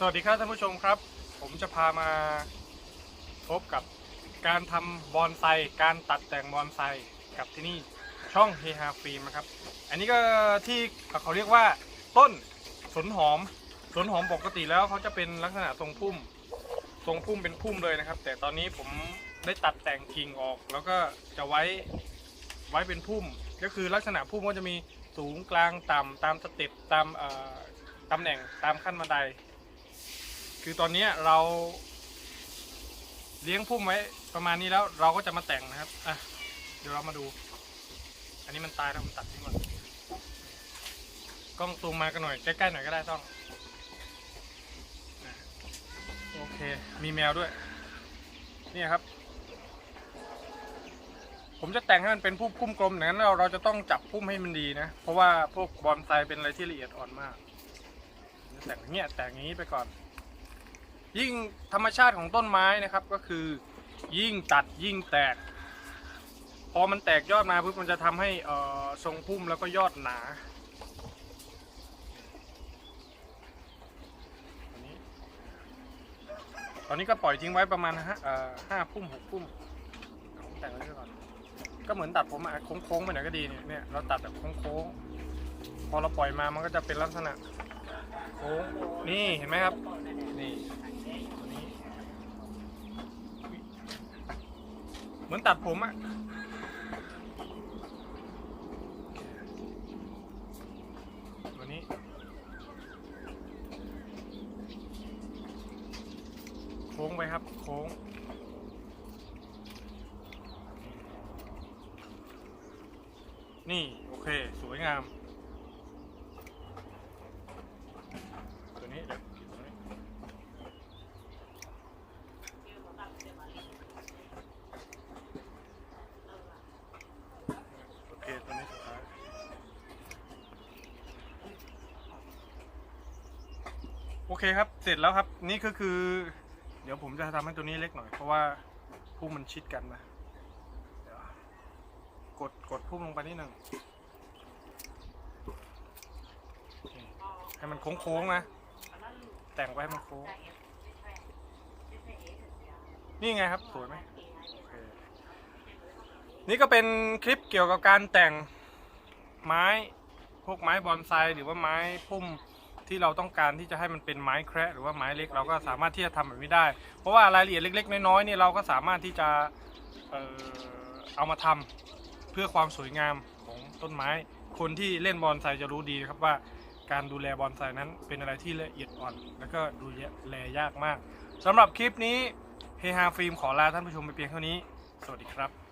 สวัสดีครับท่านผู้ชมครับ ผมจะพามาพบกับการทำบอนไซการตัดแต่งบอนไซกับที่นี่ช่องเฮฮาฟิล์มนะครับ อันนี้ก็ที่เขาเรียกว่าต้นสนหอมสนหอมปกติแล้วเขาจะเป็นลักษณะทรงพุ่ม ทรงพุ่มเป็นพุ่มเลยนะครับ แต่ตอนนี้ผมได้ตัดแต่งกิ่งออก แล้วก็จะไว้ไว้เป็นพุ่ม ก็คือลักษณะพุ่มก็จะมีสูงกลางต่ำตามสเต็ปตามตำแหน่งตามขั้นบันได คือตอนนี้เราเลี้ยงพุ่มไว้ประมาณนี้แล้วเราก็จะมาแต่งนะครับอะเดี๋ยวเรามาดู อันนี้มันตายแล้วผมตัดทิ้งก่อนกล้องซูมมากันหน่อยใกล้ๆหน่อยก็ได้ต้องโอเค มีแมวด้วย นี่ครับ ผมจะแต่งให้มันเป็นพุ่มพุ่มกลมอย่างนั้นเราเราจะต้องจับพุ่มให้มันดีนะ เพราะว่าพวกบอนไซเป็นอะไรที่ละเอียดอ่อนมากจะแต่งอย่างเงี้ยแต่งอย่างนี้ไปก่อน ยิ่งธรรมชาติของต้นไม้นะครับก็คือ ยิ่งตัดยิ่งแตก พอมันแตกยอดมาปุ๊บมันจะทำให้ทรงพุ่มแล้วก็ยอดหนาอันนี้ตอนนี้ก็ปล่อยทิ้งไว้ประมาณห้าเอ่อห้าพุ่มหกพุ่มแต่งไว้ก่อน ก็เหมือนตัดผมอะโค้งๆไปไหนอยก็ดีเนี่ยเนี่ยเราตัดแบบโค้งๆ พอเราปล่อยมามันก็จะเป็นลักษณะโค้ง นี่เห็นไหมครับ นี่ตัวนี้เห มือนตัดผมอะวันนี้ โค้งไปครับ โค้ง นี่ โอเค สวยงาม ตัวนี้เดี๋ยวตัวนี้ โอเคตัวนี้สุดท้าย โอเคครับ เสร็จแล้วครับ นี่ก็คือ เดี๋ยวผมจะทำให้ตัวนี้เล็กหน่อย เพราะว่าพุ่มมันชิดกันนะเดี๋ยวกดกดพุ่มลงไปนิดหนึ่งให้มันโค้งๆนะ แต่งไว้ให้มันโค้ง นี่ไงครับ สวยไหม นี่ก็เป็นคลิปเกี่ยวกับการแต่งไม้ พวกไม้บอนไซหรือว่าไม้พุ่ม ที่เราต้องการที่จะให้มันเป็นไม้แคระหรือว่าไม้เล็กเราก็สามารถที่จะทำแบบนี้ได้ เพราะว่ารายละเอียดเล็ก ๆ น้อยๆเนี่ยเราก็สามารถที่จะเออเอามาทำเพื่อความสวยงามของต้นไม้ คนที่เล่นบอนไซจะรู้ดีครับว่าการดูแลบอนไซนั้นเป็นอะไรที่ละเอียดอ่อน แล้วก็ดูแลยากมากสำหรับคลิปนี้เฮฮาฟิล์มขอลาท่านผู้ชมไปเพียงเท่านี้ สวัสดีครับ